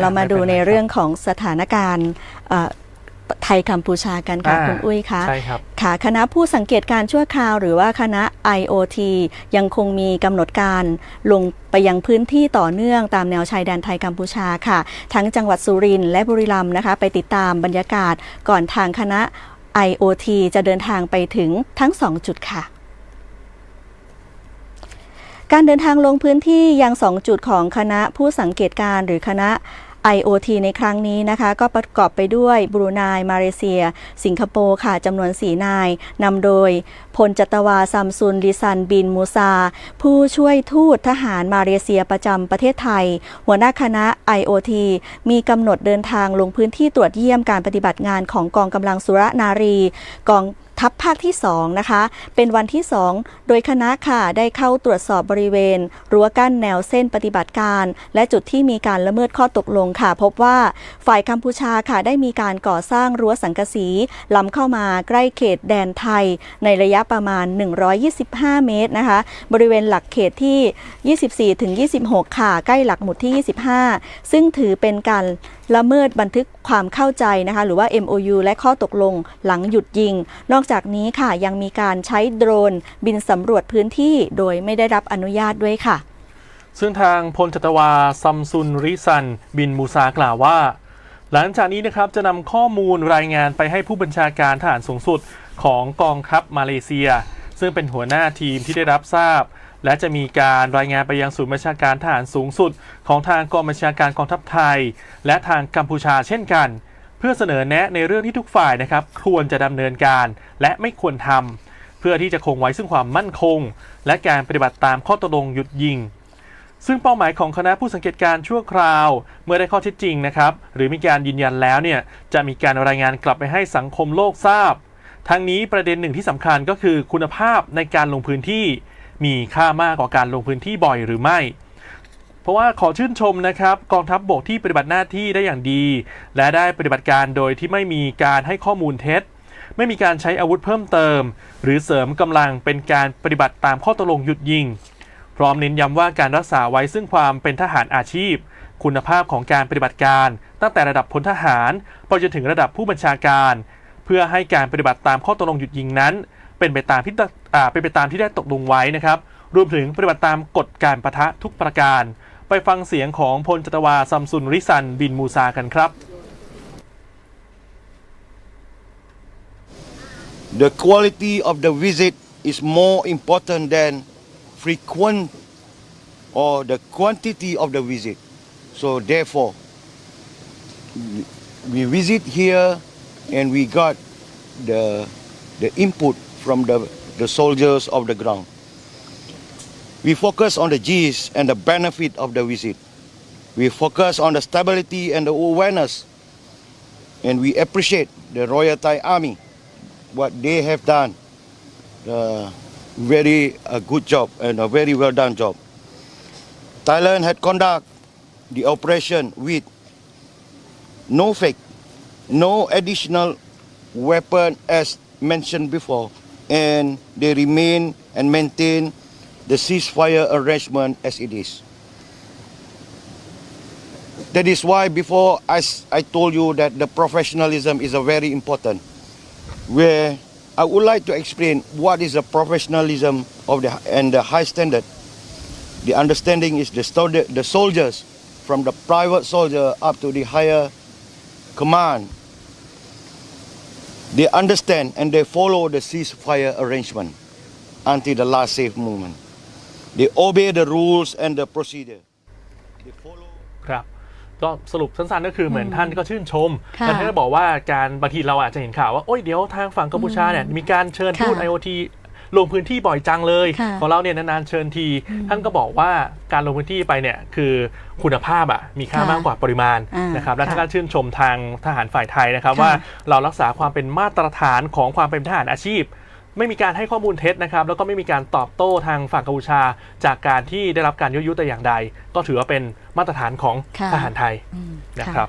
เรามาดูไม่เป็นไรในครับเรื่องของสถานการณ์เอ่อไทยกัมพูชากันค่ะ อ่าคุณอุ้ยคะใช่ครับ ค่ะคณะผู้สังเกตการชั่วคราว หรือว่าคณะ IOT ยังคงมีกำหนดการลงไปยังพื้นที่ต่อเนื่องตามแนวชายแดนไทยกัมพูชาค่ะ ทั้งจังหวัดสุรินทร์และบุรีรัมย์นะคะ ไปติดตามบรรยากาศก่อนทางคณะ IOT จะเดินทางไปถึงทั้ง2จุดค่ะ การเดินทางลงพื้นที่ยัง 2 จุดของคณะผู้สังเกตการณ์หรือคณะ IOT ในครั้งนี้นะคะ ก็ประกอบไปด้วยบรูไนมาเลเซีย สิงคโปร์ค่ะจำนวน4นายนำโดยพลจัตวาซัมซุนลิซันบินมูซา ผู้ช่วยทูตทหารมาเลเซียประจำประเทศไทย หัวหน้าคณะ IOT มีกำหนดเดินทางลงพื้นที่ตรวจเยี่ยมการปฏิบัติงานของกองกำลังสุรนารี กอง ทัพภาคที่2นะคะ เป็นวันที่ 2 โดยคณะค่ะได้เข้าตรวจสอบบริเวณ รั้วกั้นแนวเส้นปฏิบัติการ และจุดที่มีการละเมิดข้อตกลงค่ะ พบว่าฝ่ายกัมพูชาค่ะได้มีการก่อสร้างรั้วสังกะสีล้ำเข้ามาใกล้เขตแดนไทย ในระยะประมาณ 125 เมตรนะคะ บริเวณหลักเขตที่ 24-26 ค่ะ ใกล้หลักหมุดที่ 25 ซึ่งถือเป็นการ ละเมิดบันทึกความเข้าใจนะคะหรือว่า MOU และข้อตกลงหลังหยุดยิง นอกจากนี้ค่ะยังมีการใช้โดรนบินสำรวจพื้นที่โดยไม่ได้รับอนุญาตด้วยค่ะ ซึ่งทางพลจัตวาซัมซุนริซัน บินมูซากล่าวว่า หลังจากนี้นะครับจะนำข้อมูลรายงานไปให้ผู้บัญชาการทหารสูงสุดของกองทัพมาเลเซีย ซึ่งเป็นหัวหน้าทีมที่ได้รับทราบ และจะมีการรายงานไปยังศูนย์บัญชาการทหารสูงสุด ของทางกองบัญชาการกองทัพไทย และทางกัมพูชาเช่นกัน เพื่อเสนอแนะในเรื่องที่ทุกฝ่ายนะครับควรจะดำเนินการและไม่ควรทำเพื่อที่จะคงไว้ซึ่งความมั่นคง และการปฏิบัติตามข้อตกลงหยุดยิงซึ่งเป้าหมายของคณะผู้สังเกตการณ์ชั่วคราว เมื่อได้ข้อเท็จจริงนะครับ หรือมีการยืนยันแล้วเนี่ยจะมีการรายงานกลับไปให้สังคมโลกทราบ ทั้งนี้ประเด็นหนึ่งที่สำคัญก็คือคุณภาพในการลงพื้นที่ มีค่ามากกว่าการลงพื้นที่บ่อยหรือไม่ เพราะว่าขอชื่นชมนะครับ กองทัพบบกที่ปฏิบัติหน้าที่ได้อย่างดี และได้ปฏิบัติการโดยที่ไม่มีการให้ข้อมูลเท็จ ไม่มีการใช้อาวุธเพิ่มเติม หรือเสริมกำลังเป็นการปฏิบัติตามข้อตกลงหยุดยิง พร้อมเน้นย้ำว่าการรักษาไว้ซึ่งความเป็นทหารอาชีพ คุณภาพของการปฏิบัติการ ตั้งแต่ระดับพลทหารไปจนถึงระดับผู้บัญชาการ เพื่อให้การปฏิบัติตามข้อตกลงหยุดยิงนั้น เป็นไปตามที่อ่าเป็นไปตามที่ได้ตกลงไว้นะครับ รวมถึงปฏิบัติตามกฎการประทะทุกประการ ไปฟังเสียงของพลจัตวาซัมซุนริซันบินมูซากันครับ The quality of the visit is more important than frequent or the quantity of the visit. So therefore we visit here and we got the the input from the, the soldiers of the ground. We focus on the G's and the benefit of the visit. We focus on the stability and the awareness. And we appreciate the Royal Thai Army what they have done. Uh, very a good job and a very well done job. Thailand had conduct the operation with no fake, no additional weapon as mentioned before, and they remain and maintain the ceasefire arrangement as it is. That is why before i told you that the professionalism is a very important where I would like to explain what is the professionalism of the and the high standard. The understanding is the, the soldiers from the private soldier up to the higher command. They understand and they follow the ceasefire arrangement until the last safe moment. They obey the rules and the procedure. They follow ครับก็สรุปสั้นๆก็คือเหมือนท่านก็ชื่นชมค่ะและท่านก็บอกว่าการบางทีเราอาจจะเห็นข่าวว่า โอ้ยเดี๋ยวทางฝั่งกัมพูชาเนี่ยมีการเชิญทูต ค่ะ IoT ลงพื้นที่บ่อยจังเลย ค่ะของเราเนี่ยนานๆเชิญที ท่านก็บอกว่าการลงพื้นที่ไปเนี่ยคือคุณภาพอะมีค่ามากกว่าปริมาณอ่านนะครับและท่านค่ะก็ชื่นชมทางทหารฝ่ายไทยนะครับค่ะ ว่าเรารักษาความเป็นมาตรฐานของความเป็นทหารอาชีพ ไม่มีการให้ข้อมูลเท็จนะครับแล้วก็ไม่มีการตอบโต้ทางฝั่งกัมพูชา จากการที่ได้รับการยุยงแต่อย่างใด ก็ถือว่าเป็นมาตรฐานของค่ะ ทหารไทยอืม นะค่ะครับ